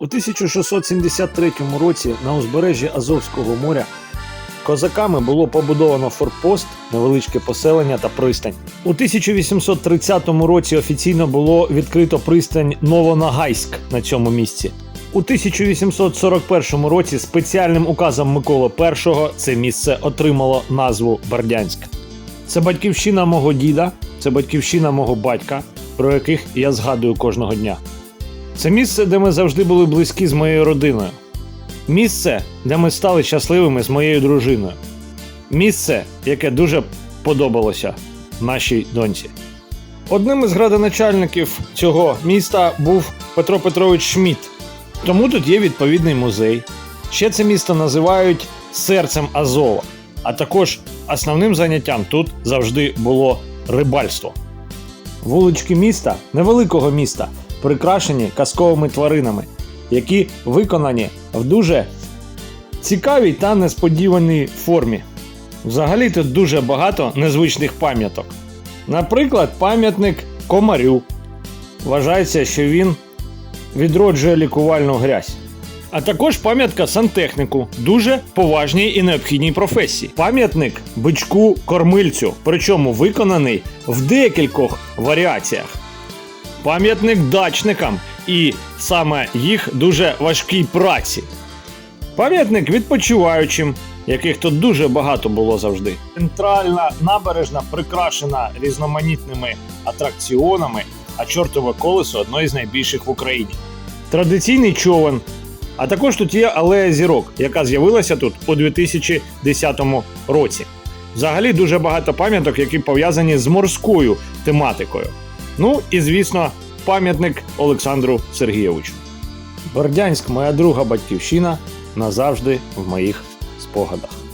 У 1673 році на узбережжі Азовського моря козаками було побудовано форпост, невеличке поселення та пристань. У 1830 році офіційно було відкрито пристань Новонагайськ на цьому місці. У 1841 році спеціальним указом Миколи І це місце отримало назву Бердянськ. Це батьківщина мого діда, це батьківщина мого батька, про яких я згадую кожного дня. Це місце, де ми завжди були близькі з моєю родиною. Місце, де ми стали щасливими з моєю дружиною. Місце, яке дуже подобалося нашій доньці. Одним із градоначальників цього міста був Петро Петрович Шмідт. Тому тут є відповідний музей. Ще це місто називають серцем Азова. А також основним заняттям тут завжди було рибальство. Вулички міста, невеликого міста, прикрашені казковими тваринами, які виконані в дуже цікавій та несподіваній формі. Взагалі тут дуже багато незвичних пам'яток. Наприклад, пам'ятник комарю. Вважається, що він відроджує лікувальну грязь. А також пам'ятка сантехніку, дуже поважній і необхідній професії. Пам'ятник бичку кормильцю, причому виконаний в декількох варіаціях. Пам'ятник дачникам і саме їх дуже важкій праці. Пам'ятник відпочиваючим, яких тут дуже багато було завжди. Центральна набережна прикрашена різноманітними атракціонами, а чортове колесо одно із найбільших в Україні. Традиційний човен. А також тут є алея зірок, яка з'явилася тут у 2010 році. Взагалі дуже багато пам'яток, які пов'язані з морською тематикою. Ну і звісно, пам'ятник Олександру Сергійовичу. Бердянськ, моя друга батьківщина, назавжди в моїх спогадах.